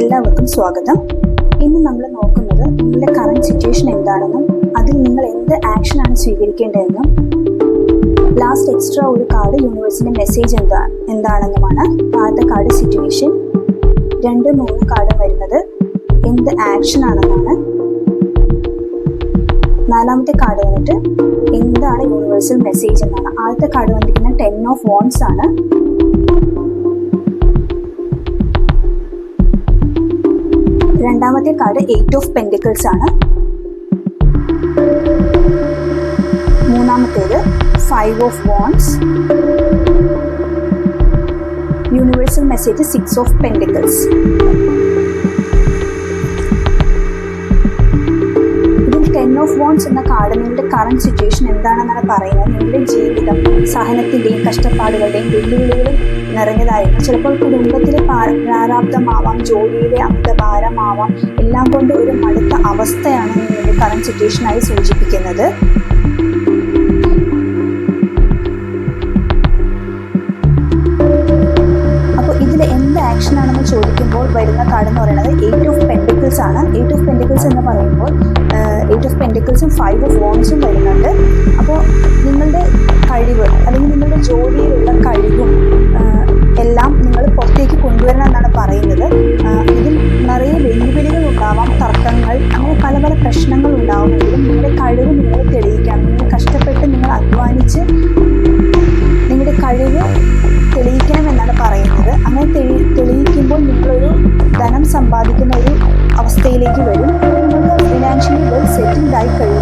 എല്ലാവർക്കും സ്വാഗതം. ഇന്ന് നമ്മൾ നോക്കുന്നത് നിങ്ങളുടെ കറണ്ട് സിറ്റുവേഷൻ എന്താണെന്നും അതിൽ നിങ്ങൾ എന്ത് ആക്ഷനാണ് സ്വീകരിക്കേണ്ടതെന്നും ലാസ്റ്റ് എക്സ്ട്രാ ഒരു കാർഡ് യൂണിവേഴ്സിന്റെ മെസ്സേജ് എന്താ എന്താണെന്നുമാണ് ആദ്യത്തെ കാർഡ് സിറ്റുവേഷൻ രണ്ട് മൂന്ന് കാർഡ് വരുന്നത് എന്ത് ആക്ഷൻ ആണെന്നാണ്. നാലാമത്തെ കാർഡ് വന്നിട്ട് എന്താണ് യൂണിവേഴ്സൽ മെസ്സേജ് എന്നാണ്. ആദ്യത്തെ കാർഡ് വന്നിരിക്കുന്നത് ടെൻ ഓഫ് വോൺസ് ആണ്. രണ്ടാമത്തെ കാർഡ് എയ്റ്റ് ഓഫ് പെൻഡിക്കിൾസ് ആണ്. മൂന്നാമത്തേത് five of wands universal message six of pentacles of wands എന്ന കാർഡ് നിങ്ങളുടെ കറണ്ട് സിറ്റുവേഷൻ എന്താണെന്നാണ് പറയുന്നത്. നിങ്ങളുടെ ജീവിതം സഹനത്തിന്റെയും കഷ്ടപ്പാടുകളുടെയും വെല്ലുവിളികളും നിറഞ്ഞതായിരുന്നു. ചിലപ്പോൾ കുടുംബത്തിലെ പ്രാരാബ്ദമാവാം ജോലിയിലെ അമിതഭാരമാവാം എല്ലാം കൊണ്ട് ഒരു മടുത്ത അവസ്ഥയാണ് നിങ്ങളുടെ കറണ്ട് സിറ്റുവേഷനായി സൂചിപ്പിക്കുന്നത്. ആണെന്ന് ചോദിക്കുമ്പോൾ വരുന്ന കാർഡ് എന്ന് പറയുന്നത് എയ്റ്റ് ഓഫ് പെൻഡിക്കിൾസ് ആണ്. എയ്റ്റ് ഓഫ് പെൻഡിക്കിൾസ് എന്ന് പറയുമ്പോൾ പെന്റിക്കിൾസും ഫൈവ് ഫോൺസും വരുന്നുണ്ട്. അപ്പോൾ നിങ്ങളുടെ കഴിവ് അല്ലെങ്കിൽ നിങ്ങളുടെ ജോലിയിലുള്ള കഴിവും എല്ലാം നിങ്ങൾ പുറത്തേക്ക് കൊണ്ടുവരണം എന്നാണ് പറയുന്നത്. ഇതിൽ നിറയെ വെല്ലുവിളികൾ ഉണ്ടാവാം തർക്കങ്ങൾ അങ്ങനെ പല പല പ്രശ്നങ്ങൾ ഉണ്ടാവുമെങ്കിലും നിങ്ങളുടെ കഴിവ് നിങ്ങൾ തെളിയിക്കാം. നിങ്ങൾ കഷ്ടപ്പെട്ട് നിങ്ങൾ അധ്വാനിച്ച് നിങ്ങളുടെ കഴിവ് തെളിയിക്കണം എന്നാണ് പറയുന്നത്. അങ്ങനെ തെളിയിക്കുമ്പോൾ നിങ്ങളൊരു ധനം സമ്പാദിക്കുന്ന ഒരു അവസ്ഥയിലേക്ക് വരും. financially well settled, I